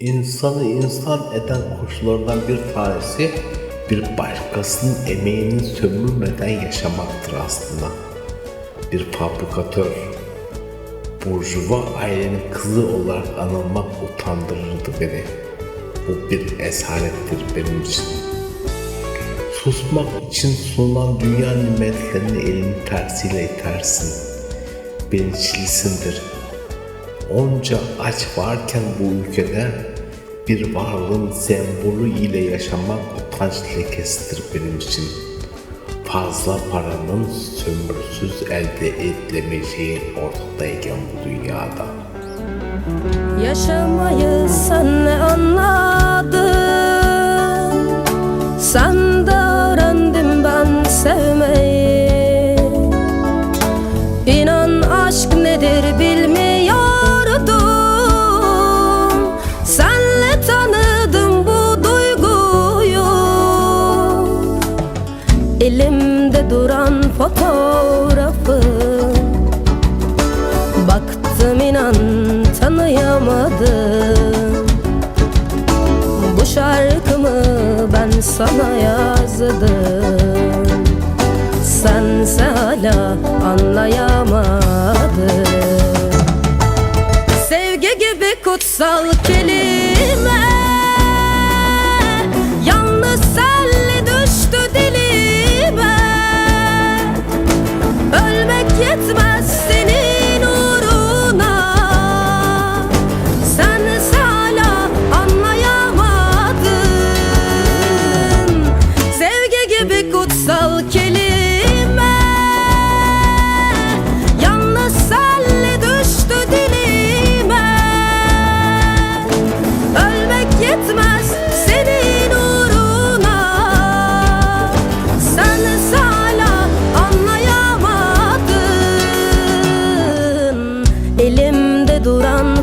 İnsanı insan eden koşullardan bir tanesi bir başkasının emeğini sömürmeden yaşamaktır aslında. Bir fabrikatör, burjuva ailenin kızı olarak anılmak utandırırdı beni. Bu bir esarettir benim için. Susmak için sunulan dünya nimetlerini elin tersiyle itersin. Beni çilsindir. Onca aç varken bu ülkede bir varlığın sembolü ile yaşamak utanç lekesidir benim için. Fazla paranın sömürüsüz elde edilemeyeceği ortadayken bu dünyada. Yaşamayı sen ne anladın sana yazdım. Sense hala anlayamadın Sevgi gibi kutsal kelime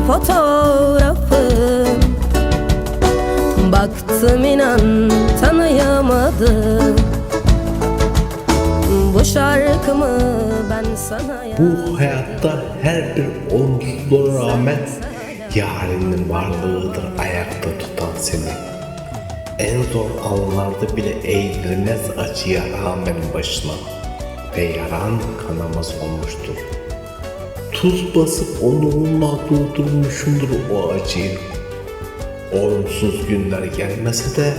fotoğrafım Baktım inan tanıyamadım Bu şarkımı ben sana Bu hayatta her bir olumsuzluğa rağmen yarinin varlığıdır ayakta tutan seni. En zor anlarda bile eğdirmez acıya rağmen başına ve yaran kanamaz olmuştur. Tuz basıp onunla durdurmuşumdur o acıyı. Olumsuz günler gelmese de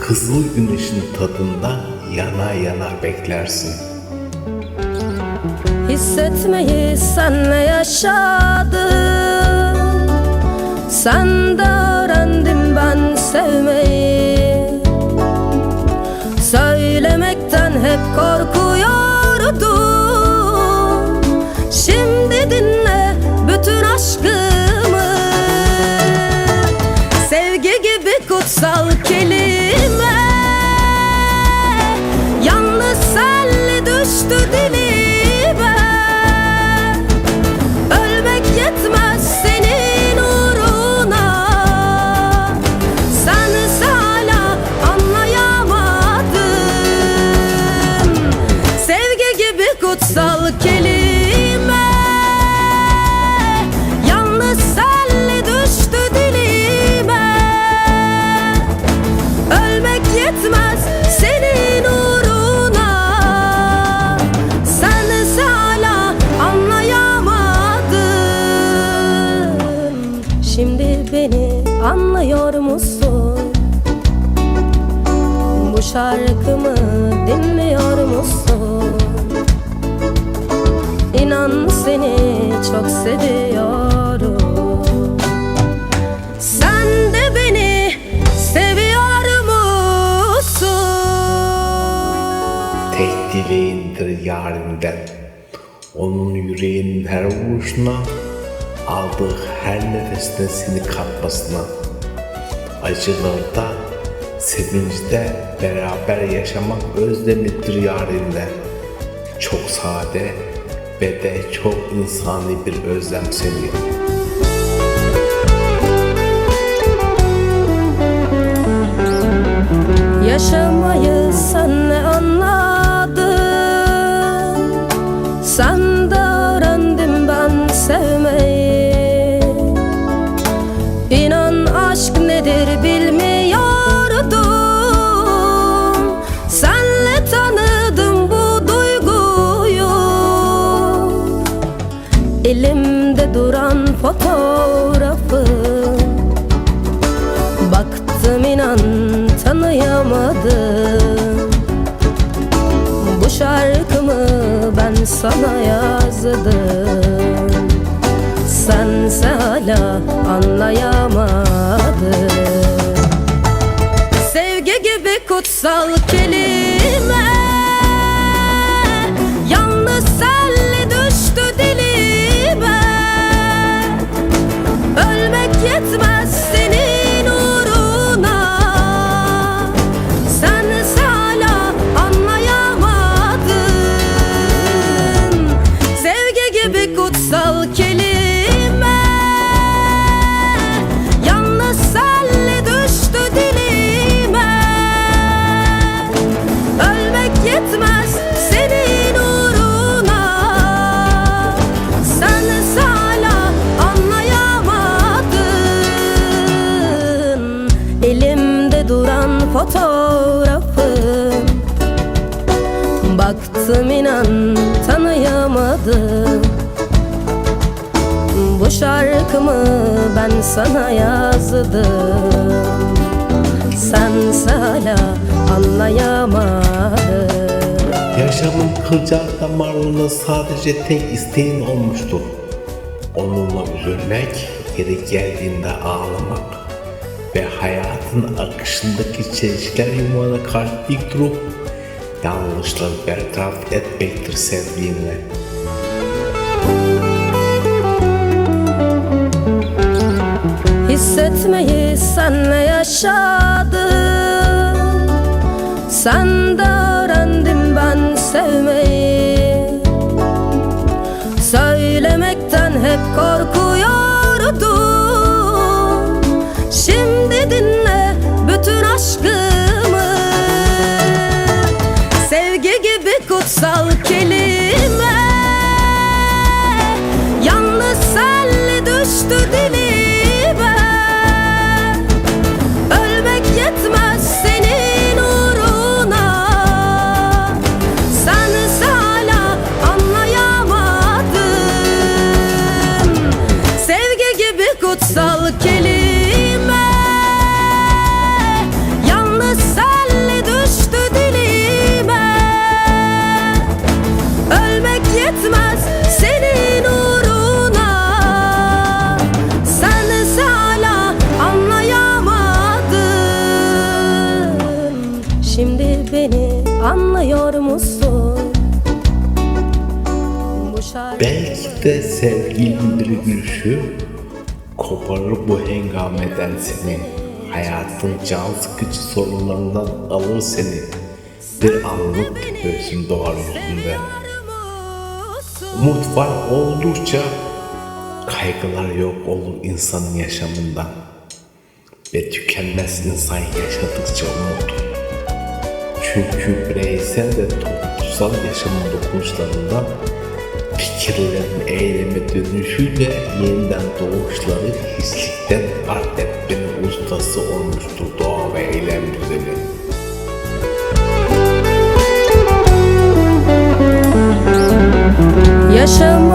kızıl güneşin tadında yana yana beklersin. Hissetmeyi senle yaşadım Sen de öğrendim ben sevmeyi Söylemekten hep korkuyordum şarkımı dinliyor musun? İnan seni çok seviyorum Sen de beni seviyor musun? Tek dileğindir yarinden Onun yüreğinin her vuruşuna Aldığı her nefesine seni katmasına Acılarda, sevinçte beraber yaşamak özlemidir yarinde. Çok sade ve de çok insani bir özlem seni Yaşamayı Elimde duran fotoğrafı. Baktım inan tanıyamadım. Bu şarkımı ben sana yazdım. Sense hala anlayamadın Sevgi gibi kutsal kelime duran fotoğrafım Baktım inan tanıyamadım. Bu şarkımı ben sana yazdım. Sen hala anlayamadın Yaşamın kılcal damarlığında sadece tek isteğin olmuştur. Onunla üzülmek, yeri geldiğinde ağlamak ve hayatın akışındaki çelişkiler yumağına karşı dik durup yanlışları bertaraf etmektir sevdiğinle. Hissetmeyi senle yaşadım Sen de öğrendim ben sevmeyi de sevgilinin bir gülüşü koparır bu hengameden seni. Hayatın can sıkıcı sorunlarından alır seni. Bir anlık hüzün doğar yüzünde. Umut var oldukça kaygılar yok olur insanın yaşamında. Ve tükenmez insan yaşadıkça umut. Çünkü bireysel ve toplumsal yaşamın dokunuşlarında fikirlerin eyleme dönüşüyle yeniden doğuşları hislikten art etmenin ustası olmuştur doğa ve eylem düzeni. Yaşamayı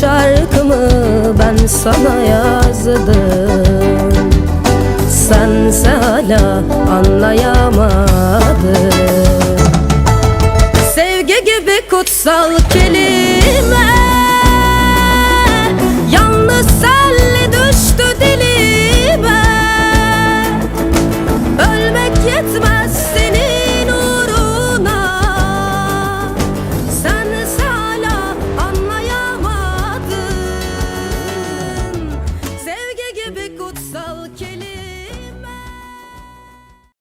şarkımı ben sana yazdım. Sense hala anlayamadın Sevgi gibi kutsal